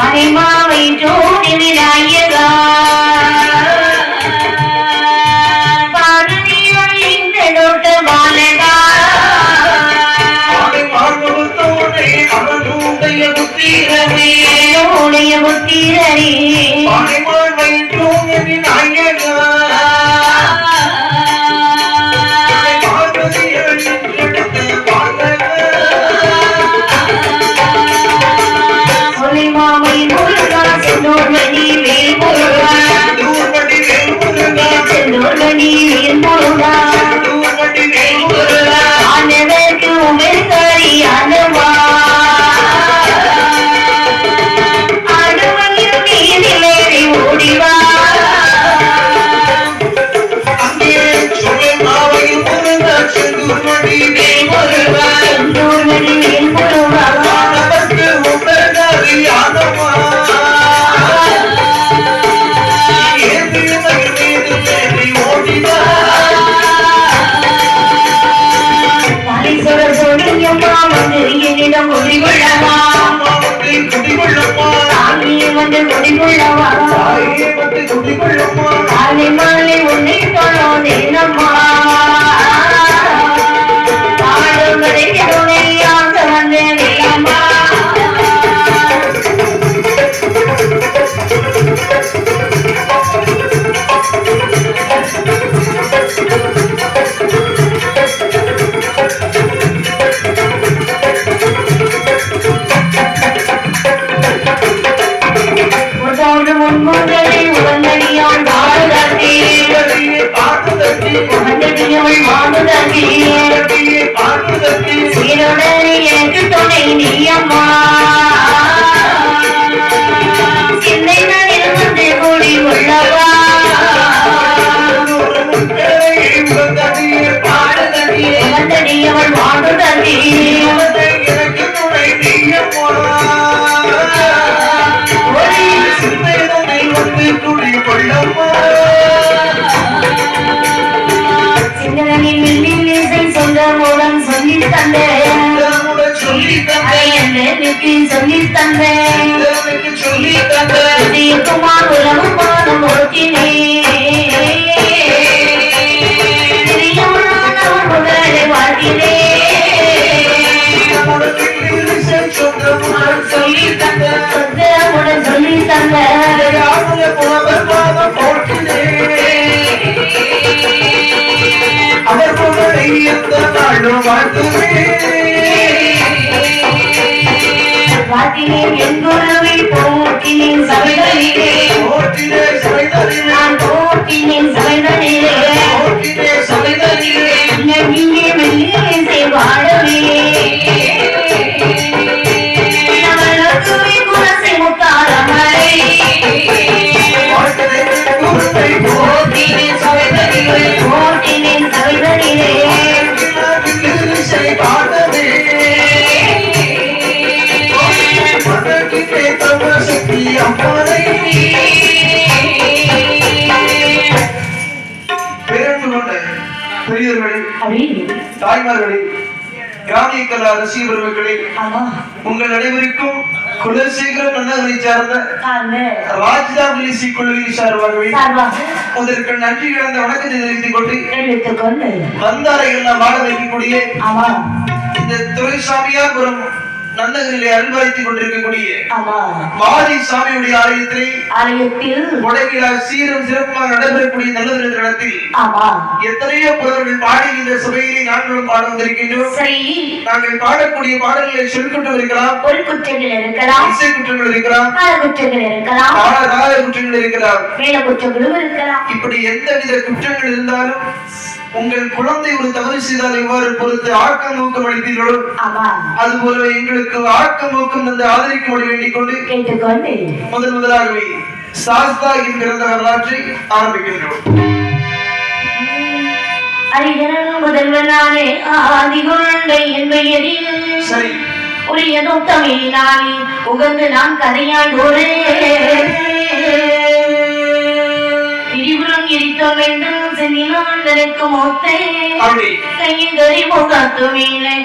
மணிமாவை ஜோடி விநாயகா. பாரதியால் இந்த நோட்ட వేల్మురుగా வந்து முடிவுள்ளவா அம்மாவுக்கு குடிகொள்ளப்பா முடிவுள்ளவா தாயே வந்து குடிகொள்ளப்பா காலை மாலை உன்னை தொழும் நீனம்மா எனக்கு துணை நீ அம்மா சிந்தை நடில் வந்து வாழ்த்தினேன் என் குருவை போற்றினேன் சபைகளிலே. போற்றினே தாய்மார்களே கிராமிய கலா ரசிகர்களே ஆமா. உங்கள் அனைவருக்கும் குலசேகர மன்னரை சார்ந்த அந்த ராஜ்தாப் லிசி குழுவின் சார்பாகவே சார்பாக அதற்கு நன்றி இழந்த வணக்கத்தை தெரிவித்துக் கொண்டு எடுத்துக்கொண்டு வந்தாரை எல்லாம் வாழ வைக்கக்கூடிய ஆமா. இந்த துரைசாமியாபுரம் நன்னகரிலே அல்வாய்த்துக் கொண்டிருக்கக்கூடிய மாரி சாமியுடைய ஆலயத்திலே ஆலயத்தில் கொடைவிழா சீரும் சிறப்பாக நடைபெறக்கூடிய நல்லது இடத்தில் எத்தனையோ புலவர்கள் பாடுகின்ற சபையிலே நாங்களும் பாட வந்திருக்கின்றோம். நாங்கள் பாடக்கூடிய பாடல்களை சொல்லிக்கொண்டு இருக்கலாம் ஒரு குற்றங்கள் இருக்கலாம். இசை குற்றங்கள் இருக்கலாம். கால குற்றங்கள் இருக்கலாம். பாடகால குற்றங்கள் இருக்கலாம். மேல குற்றங்களும் இருக்கலாம். இப்படி எந்தவித குற்றங்கள் இருந்தாலும் உங்கள் குழந்தை ஒரு தவறு செய்தால் எவ்வாறு பொறுத்து ஆக்கம் ஊக்கம் அளித்தீர்களோ ஆமா அது போலவே எங்களுக்கு ஆக்கம் ஊக்கம் தந்து ஆதரிக்கும்படி வேண்டிக் கொண்டு முதல் முதலாகவே சாஸ்தா என்கிற வரலாற்றை ஆரம்பிக்கின்றோம் அரிஜனன் முதல்வனானே ஆதி கொண்டை என் பெயரில். சரி. உரியதும் தமிழினாலே உகந்து நான் கதையாண்டோரே அப்படி. கையில் கறி முகத்து மீனை